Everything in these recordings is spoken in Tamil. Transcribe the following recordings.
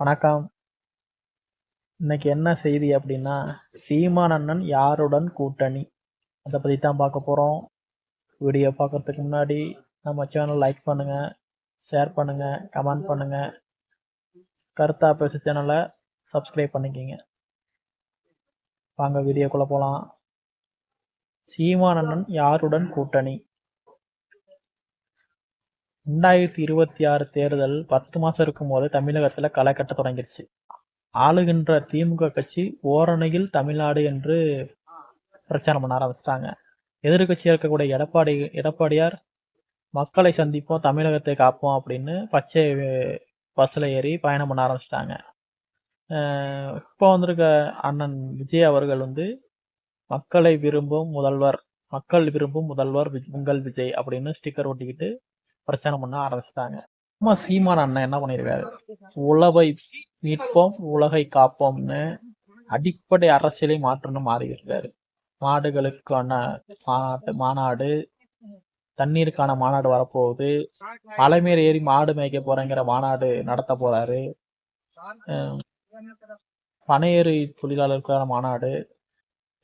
வணக்கம். இன்னைக்கு என்ன செய்தி அப்படின்னா சீமான் அண்ணன் யாருடன் கூட்டணி? அதை பற்றி தான் பார்க்க போகிறோம் வீடியோ பார்க்கறதுக்கு முன்னாடி நம்ம சேனல் லைக் பண்ணுங்கள் ஷேர் பண்ணுங்கள் கமெண்ட் பண்ணுங்கள் கருத்தா பேச சேனலை சப்ஸ்கிரைப் பண்ணிக்கிங்க. வாங்க வீடியோக்குள்ளே போகலாம் சீமான் அண்ணன் யாருடன் கூட்டணி? ரெண்டாயிரத்தி இருபத்தி ஆறு தேர்தல் பத்து மாதம் இருக்கும்போது தமிழகத்தில் களை கட்ட தொடங்கிடுச்சு. ஆளுகின்ற திமுக கட்சி ஓரணையில் தமிழ்நாடு என்று பிரச்சாரம் பண்ண ஆரம்பிச்சிட்டாங்க. எதிர்கட்சியாக இருக்கக்கூடிய எடப்பாடி எடப்பாடியார் மக்களை சந்திப்போம் தமிழகத்தை காப்போம் அப்படின்னு பச்சை பஸ்ஸில் ஏறி பயணம் பண்ண ஆரம்பிச்சிட்டாங்க. இப்போ வந்திருக்க அண்ணன் விஜய் அவர்கள் வந்து மக்களை விரும்பும் முதல்வர் மக்கள் விரும்பும் முதல்வர் உங்கள் விஜய் அப்படின்னு ஸ்டிக்கர் ஒட்டிக்கிட்டு பிரச்சனை பண்ண ஆரம்பிச்சிட்டாங்க. அம்மா சீமான் அண்ணன் என்ன பண்ணியிருக்காரு உழவை மீட்போம் உலகை காப்போம்னு அடிப்படை அரசியலை மாற்றணும் மாறி இருக்காரு மாடுகளுக்கான மாநாட்டு மாநாடு தண்ணீருக்கான மாநாடு வரப்போகுது. மலைமேல் ஏறி மாடு மேய்க்க போறேங்கிற மாநாடு நடத்த போறாரு. அஹ் பனையேறி தொழிலாளருக்கான மாநாடு.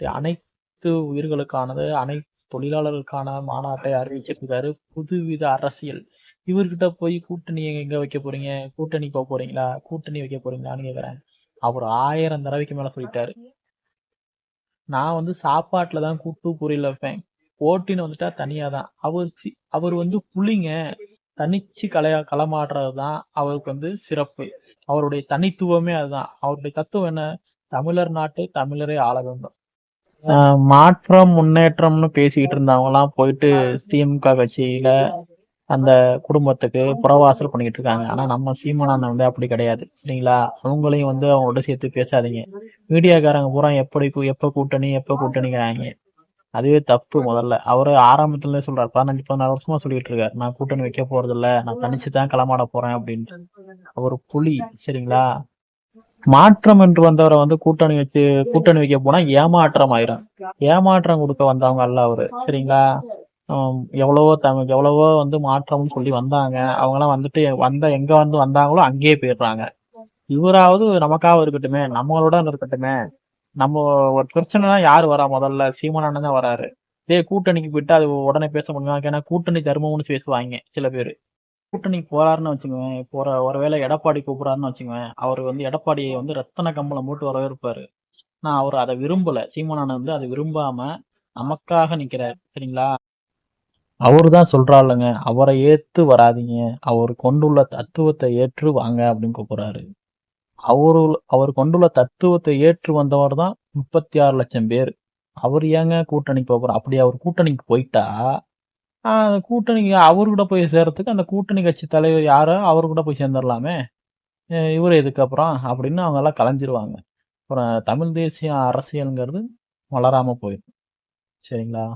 அனைத்து அனைத்து உயிர்களுக்கானது அனைத்து தொழிலாளர்களுக்கான மாநாட்டை அறிவிச்சிருக்காரு புதுவித அரசியல். இவர்கிட்ட போய் கூட்டணி எங்க வைக்க போறீங்க? கூட்டணி போக போறீங்களா? கூட்டணி வைக்க போறீங்களான்னு கேக்குறேன். அவர் ஆயிரம் தடவைக்கு மேல சொல்லிட்டாரு. நான் வந்து சாப்பாட்டுல தான் கூட்டு பொரியல் வைப்பேன். போட்டின்னு வந்துட்டா தனியா தான் அவர் சி- அவர் வந்து புலிங்க. தனிச்சு கலையா களமாடுறது தான் அவருக்கு வந்து சிறப்பு. அவருடைய தனித்துவமே அதுதான். அவருடைய தத்துவம் என்ன? தமிழர் நாட்டை தமிழரே ஆள வேண்டும். மாற்றம் முன்னேற்றம்னு பேசிக்கிட்டு இருந்தவங்கலாம் போயிட்டு திமுக கட்சியில அந்த குடும்பத்துக்கு புறவாசல் பண்ணிக்கிட்டு இருக்காங்க. ஆனா நம்ம சீமானந்தன் வந்து அப்படி கிடையாது. சரிங்களா? அவங்களையும் வந்து அவங்களோட சேர்த்து பேசாதீங்க. மீடியாக்காரங்க பூரா எப்படி கூ- எப்ப கூட்டணி எப்ப கூட்டணிங்கிறாங்க. அதுவே தப்பு முதல்ல. அவரு ஆரம்பத்துல சொல்றாரு. பதினஞ்சு பதினாறு வருஷமா சொல்லிட்டு இருக்காரு. நான் கூட்டணி வைக்க போறது இல்ல நான் தனிச்சு தான் களமாட போறேன் அப்படின்ட்டு. அவர் புலி. சரிங்களா? மாற்றம் என்று வந்தவரை வந்து கூட்டணி வச்சு கூட்டணி வைக்க போனா ஏமாற்றம் ஆயிரும். ஏமாற்றம் கொடுக்க வந்தவங்க அல்ல அவரு. சரிங்களா? எவ்வளவோ தமிழ் எவ்வளவோ வந்து மாற்றம்னு சொல்லி வந்தாங்க. அவங்கெல்லாம் வந்துட்டு வந்த எங்க வந்து வந்தாங்களோ அங்கேயே போயிடுறாங்க. இவராவது நமக்காக இருக்கட்டுமே நம்மளோட இருக்கட்டுமே. நம்ம ஒரு பிரச்சனைனா யார் வரா முதல்ல? சீமானண்ணன் தான் வராரு. இதே கூட்டணிக்கு போயிட்டு அது உடனே பேச முடியுமா? ஏன்னா கூட்டணி தர்மம்னு பேசுவாங்க சில பேர். கூட்டணிக்கு போறாருன்னு வச்சுக்குவேன் போற ஒருவேளை எடப்பாடி கூப்பிடாருன்னு வச்சுக்குவேன் அவர் வந்து எடப்பாடியை வந்து ரத்தன கம்பளம் போட்டு வரவேற்பாரு. நான் அவர் அதை விரும்பல. சீமானன் வந்து அதை விரும்பாம நமக்காக நிக்கிறார். சரிங்களா? அவரு தான் சொல்றாருலங்க அவரை ஏத்து வராதீங்க. அவர் கொண்டுள்ள தத்துவத்தை ஏற்று வாங்க அப்படின்னு கூப்பிடுறாரு. அவரு அவர் கொண்டுள்ள தத்துவத்தை ஏற்று வந்தவர் தான் முப்பத்தி ஆறு லட்சம் பேர். அவர் ஏங்க கூட்டணிக்கு போகிறார் அப்படி அவர் கூட்டணிக்கு போயிட்டா அந்த கூட்டணி அவரு கூட போய் சேர்றதுக்கு அந்த கூட்டணி கட்சி தலைவர் யாரோ? அவர் கூட போய் சேர்ந்துடலாமே இவர் இவரு அப்படின்னு அவங்க எல்லாம் கலைஞ்சிருவாங்க. அப்புறம் தமிழ் தேசிய அரசியலுங்கிறது வளராமல் போயிடும். சரிங்களா?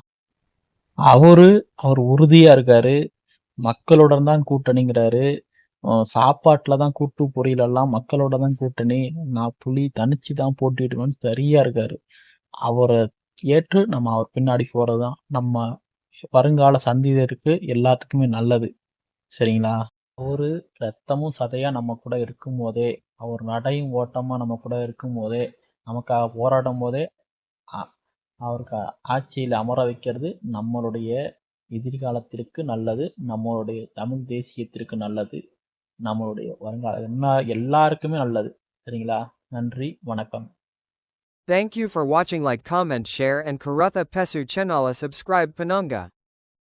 அவர் அவர் உறுதியாக இருக்காரு. மக்களுடன் தான் கூட்டணிங்கிறாரு. சாப்பாட்டில் தான் கூட்டு பொரியலெல்லாம் மக்களோட தான் கூட்டணி. நான் புலி தனிச்சு தான் போட்டிடுவேன்னு சரியாக இருக்காரு. அவரை ஏற்று நம்ம அவர் பின்னாடி போகிறது தான் நம்ம வருங்கால சந்ததியருக்கு எல்லாத்துக்குமே நல்லது. சரிங்களா? ஒரு ரத்தமும் சதையாக நம்ம கூட இருக்கும் போதே அவர் நடையும் ஓட்டமாக நம்ம கூட இருக்கும் போதே நமக்காக போராடும் போதே அ- அவருக்கு ஆட்சியில் அமர வைக்கிறது நம்மளுடைய எதிர்காலத்திற்கு நல்லது நம்மளுடைய தமிழ் தேசியத்திற்கு நல்லது நம்மளுடைய வருங்கால என்ன எல்லாருக்குமே நல்லது. சரிங்களா? நன்றி வணக்கம். Thank you for watching like comment share and Karutha Pesu channel subscribe Panunga.